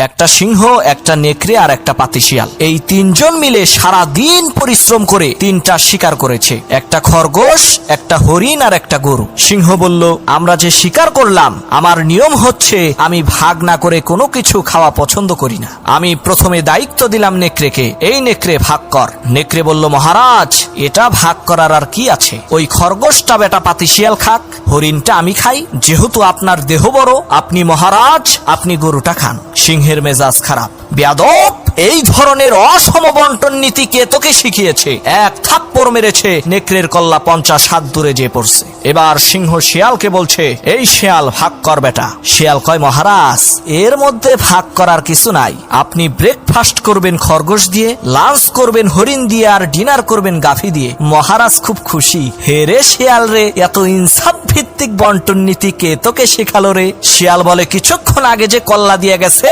একটা সিংহ, একটা নেকড়ে আর একটা পাতিশিয়াল। এই তিনজন মিলে সারা দিন পরিশ্রম করে তিনটা শিকার করেছে। একটা খরগোশ, একটা হরিণ আর একটা গরু। সিংহ বলল, আমরা যে শিকার করলাম, আমার নিয়ম হচ্ছে আমি ভাগ না করে কোনো কিছু খাওয়া পছন্দ করি না। আমি প্রথমে দায়িত্ব দিলাম নেকড়েকে, এই নেকড়ে ভাগ কর। নেকড়ে বলল, মহারাজ, এটা ভাগ করার আর কি আছে? ওই খরগোশটা বেটা পাতিশিয়াল খাক, হরিণটা আমি খাই। যেহেতু আপনার দেহ বড়, আপনি মহারাজ, আপনি গরুটা খান। সিংহের মেজাজ খারাপ। বেয়াদব, এই ধরনের অসম বন্টন নীতি কে তোকে শিখিয়েছে? এক থাপ্পড় মেরেছে, নেকড়ের কল্লা পঞ্চাশ হাত দূরে যে পড়ছে। এবার সিংহ শিয়ালকে বলছে, এই শিয়াল, ভাগ কর বেটা। শিয়াল কয়, মহারাজ, এর মধ্যে ভাগ করার কিছু নাই। আপনি ব্রেকফাস্ট করবেন খরগোশ দিয়ে লাঞ্চ করবেন হরিণ দিয়ে আর ডিনার করবেন গাফি দিয়ে। মহারাজ খুব খুশি। হে রে শিয়াল রে, এত ইনসাফ ভিত্তিক বন্টন নীতি কে তোকে শেখালো রে? শিয়াল বলে, কিছুক্ষণ আগে যে কল্লা দিয়ে গেছে